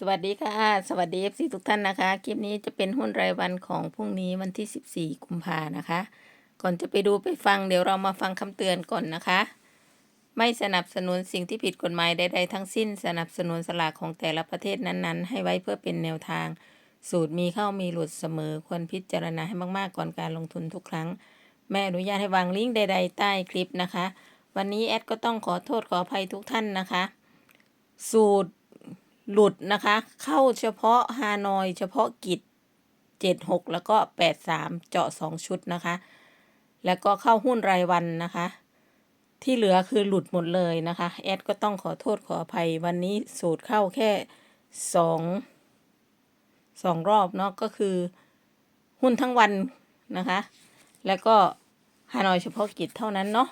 สวัสดีค่ะ สวัสดีเอฟซีทุกท่านนะคะ คลิปนี้จะเป็นหุ้นรายวันของพรุ่งนี้วันที่ 14 กุมภานะคะ ก่อนจะไปดูไปฟังเดี๋ยวเรามาฟังคำเตือนก่อนนะคะ ไม่สนับสนุนสิ่งที่ผิดกฎหมายใดๆทั้งสิ้น สนับสนุนสลากของแต่ละประเทศนั้นๆ ให้ไว้เพื่อเป็นแนวทาง สูตรมีเข้ามีหลุดเสมอ ควรพิจารณาให้มากๆก่อนการลงทุนทุกครั้ง แม่อนุญาตให้วางลิงก์ใด ๆ ใต้คลิปนะคะ วันนี้แอดก็ต้องขอโทษขออภัยทุกท่านนะคะ สูตร หลุดนะคะ เข้าเฉพาะฮานอย เฉพาะกิจเจ็ดหกแล้วก็แปดสามเจาะสองชุดนะคะ แล้วก็เข้าหุ้นรายวันนะคะ ที่เหลือคือหลุดหมดเลยนะคะ แอดก็ต้องขอโทษขออภัยวันนี้สูตรเข้าแค่สองสองรอบเนาะก็คือ หุ้นทั้งวันนะคะ แล้วก็ฮานอยเฉพาะกิจเท่านั้นเนาะ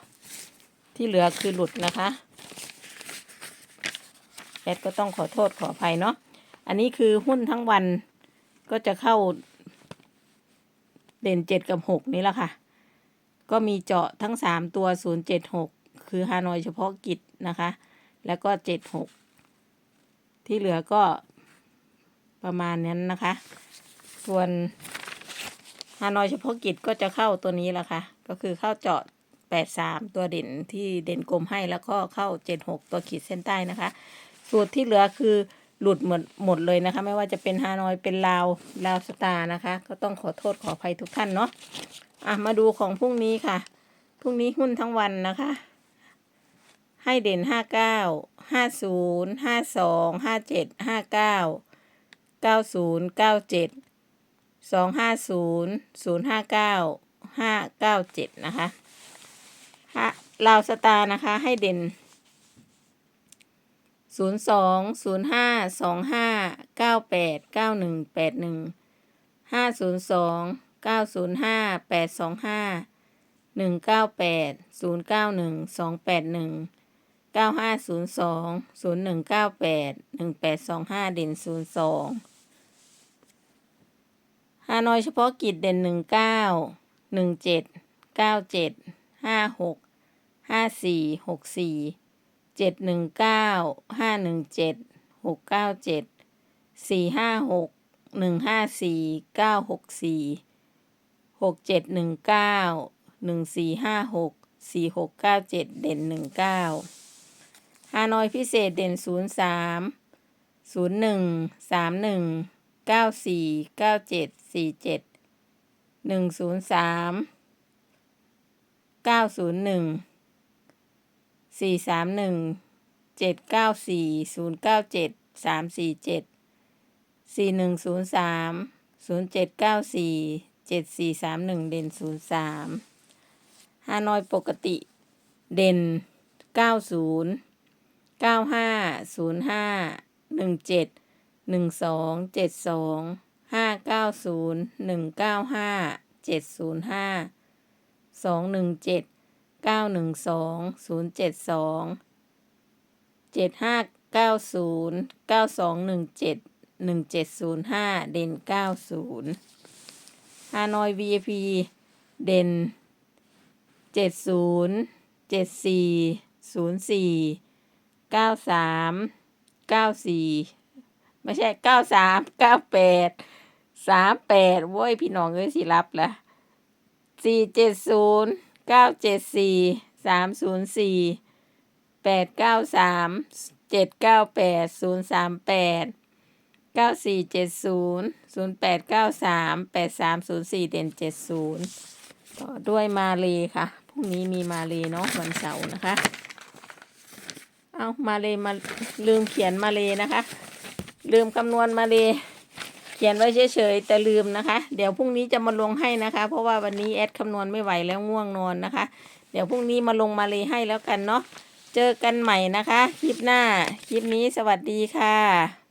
ที่เหลือคือหลุดนะคะ แอดก็ต้องขอโทษขออภัยเนาะอันนี้คือหุ้นทั้งวันก็จะเข้า เด่นเจ็ดกับหกนี่แหละค่ะ ก็มีเจาะทั้งสามตัวศูนย์เจ็ดหกคือฮานอยเฉพาะกิจนะคะ แล้วก็เจ็ดหกที่เหลือก็ประมาณนั้นนะคะ ส่วนฮานอยเฉพาะกิจก็จะเข้าตัวนี้แหละค่ะ ก็คือเข้าเจาะแปดสามตัวเด่นที่เด่นกลมให้แล้วก็เข้าเจ็ดหกตัวขีดเส้นใต้นะคะ สูตรที่เหลือคือหลุดหมดหมดเลยนะคะ ไม่ว่าจะเป็นฮานอยเป็นลาวลาวสตาร์นะคะ ก็ต้องขอโทษขออภัยทุกท่านเนาะอะมาดูของพรุ่งนี้ค่ะพรุ่งนี้หุ้นทั้งวันนะคะ ให้เด่นห้าเก้าห้าศูนย์ห้าสองห้าเจ็ดห้าเก้าเก้าศูนย์เก้าเจ็ดสองห้าศูนย์ศูนย์ห้าเก้าห้าเก้าเจ็ดนะคะฮะลาวสตาร์นะคะให้เด่น ศูนย์สองศูนย์ห้าสองห้าเก้าแปดเก้าหนึ่งแปดหนึ่งห้าศูนย์สองเก้าศูนย์ห้าแปดสองห้าหนึ่งเก้าแปดศูนย์เก้าหนึ่งสองแปดหนึ่งเก้าห้าศูนย์สองศูนย์หนึ่งเก้าแปดหนึ่งแปดสองห้าเด่นศูนย์สองฮานอยเฉพาะกิจเด่นหนึ่งเก้าหนึ่งเจ็ดเก้าเจ็ดห้าหกห้าสี่หกสี่ เจ็ดหนึ่งเก้าห้าหนึ่งเจ็ดหกเก้าเจ็ดสี่ห้าหกหนึ่งห้าสี่เก้าหกสี่หกเจ็ดหนึ่งเก้าหนึ่งสี่ห้าหกสี่หกเก้าเจ็ดเด่นหนึ่งเก้าฮานอยพิเศษเด่นศูนย์สามศูนย์หนึ่งสามหนึ่งเก้าสี่เก้าเจ็ดสี่เจ็ดหนึ่งศูนย์สามเก้าศูนย์หนึ่ง สี่สามหนึ่งเจ็ดเก้าสี่ศูนย์เก้าเจ็ดสามสี่เจ็ดสี่หนึ่งศูนย์สามศูนย์เจ็ดเก้าสี่เจ็ดสี่สามหนึ่งเด่นศูนย์สามฮานอยปกติเด่นเก้าศูนย์เก้าห้าศูนย์ห้าหนึ่งเจ็ดหนึ่งสองเจ็ดสองห้าเก้าศูนย์หนึ่งเก้าห้าเจ็ดศูนย์ห้าสองหนึ่งเจ็ด เก้าหนึ่งสองศูนย์เจ็ดสองเจ็ดห้าเก้าศูนย์เก้าสองหนึ่งเจ็ดหนึ่งเจ็ดศูนย์ห้าเด่นเก้าศูนย์ฮานอย VIP เด่นเจ็ดศูนย์เจ็ดสี่ศูนย์สี่เก้าสามเก้าสี่ไม่ใช่เก้าสามเก้าแปดสามแปดโว้ยพี่น้องเอ้ยสิรับละสี่เจ็ดศูนย์ เก้าเจ็ดสี่สามศูนย์สี่แปดเก้าสามเจ็ดเก้าแปดศูนย์สามแปดเก้าสี่เจ็ดศูนย์ศูนย์แปดเก้าสามแปดสามศูนย์สี่เด่นเจ็ดศูนย์ต่อด้วยมาเลยค่ะพรุ่งนี้มีมาเลยเนาะวันเสาร์นะคะ เอามาเลยมาลืมเขียนมาเลยนะคะ ลืมคำนวณมาเลย เขียนไว้เฉยๆแต่ลืมนะคะ เดี๋ยวพรุ่งนี้จะมาลงให้นะคะ เพราะว่าวันนี้แอดคำนวณไม่ไหวแล้วง่วงนอนนะคะ เดี๋ยวพรุ่งนี้มาลงมาเลยให้แล้วกันเนาะเจอกันใหม่นะคะ คลิปหน้า คลิปนี้สวัสดีค่ะ